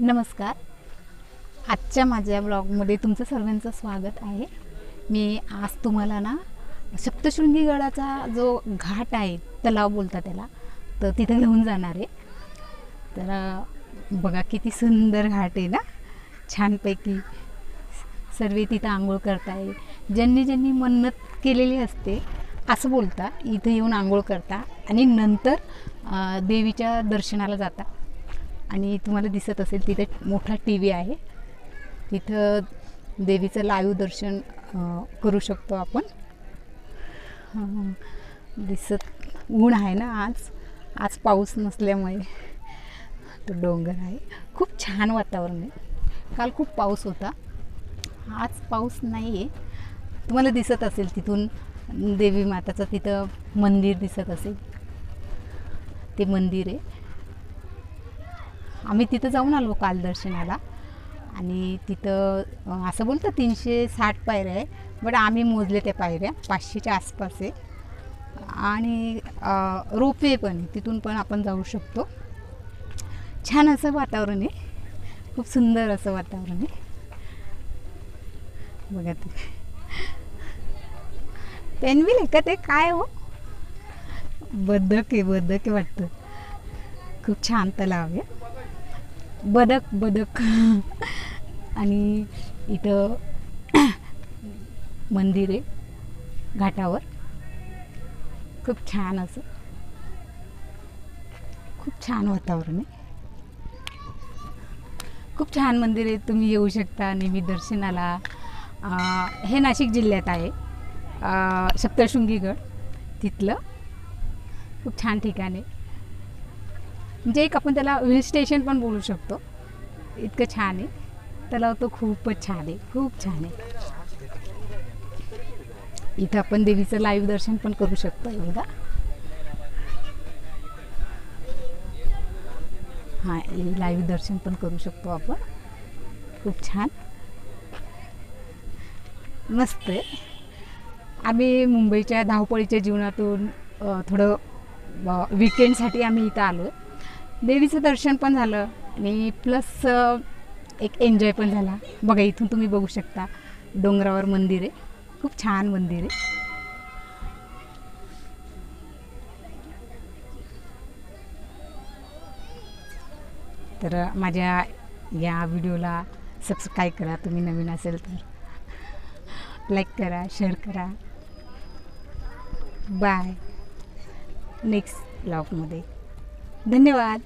नमस्कार. आजच्या माझ्या ब्लॉगमध्ये तुमचं सर्वांचं स्वागत आहे. मी आज तुम्हाला ना सप्तशृंगी गडाचा जो घाट आहे तलाव बोलता त्याला तर तिथं घेऊन जाणार आहे. तर बघा किती सुंदर घाट आहे ना. छानपैकी सर्व तिथं आंघोळ करताय. ज्यांनी ज्यांनी मन्नत केलेली असते असं बोलता. इथं येऊन आंघोळ करता आणि नंतर देवीच्या दर्शनाला जाता. आणि तुम्हाला दिसत असेल तिथे मोठा टी व्ही आहे. तिथं देवीचं लाईव्ह दर्शन करू शकतो आपण. दिसत ऊन आहे ना आज. आज पाऊस नसल्यामुळे तो डोंगर आहे. खूप छान वातावरण आहे. काल खूप पाऊस होता. आज पाऊस नाही आहे तुम्हाला दिसत असेल तिथून देवी माताचं तिथं मंदिर दिसत असेल. ते मंदिर आहे. आम्ही तिथं जाऊन आलो काल दर्शनाला. आणि तिथं असं बोलतं तीनशे साठ पायऱ्या आहे बट आम्ही मोजले त्या पायऱ्या पाचशेच्या आसपास आहे. आणि रोपवे पण आहे तिथून पण आपण जाऊ शकतो. छान असं वातावरण आहे. खूप सुंदर असं वातावरण आहे. बघा ते पेनविल आहे का ते? काय हो? बदक आहे बदक आहे वाटतं. खूप छान तलाव आहे. बदक बदक. आणि इथं मंदिर आहे घाटावर. खूप छान असं. खूप छान वातावरण आहे. खूप छान मंदिर आहे तुम्ही येऊ शकता नेहमी दर्शनाला. हे नाशिक जिल्ह्यात आहे. सप्तशृंगीगड तिथलं. खूप छान ठिकाण आहे. म्हणजे एक आपण त्याला हिल स्टेशन पण बोलू शकतो. इतकं छान आहे. तलाव तो खूपच छान आहे. खूप छान आहे. इथं आपण देवीचं लाईव्ह दर्शन पण करू शकतो एकदा. हां लाईव्ह दर्शन पण करू शकतो आपण. खूप छान. मस्त आहे. आम्ही मुंबईच्या धावपळीच्या जीवनातून थोडं विकेंडसाठी आम्ही इथं आलो आहे देवीचं दर्शन पण झालं आणि प्लस एक एन्जॉय पण झाला. बघा इथून तुम्ही बघू शकता. डोंगरावर मंदिर आहे. खूप छान मंदिर आहे. तर माझ्या या व्हिडिओला सबस्क्राईब करा. तुम्ही नवीन असेल तर. लाईक करा शेअर करा. बाय नेक्स्ट ब्लॉगमध्ये धन्यवाद.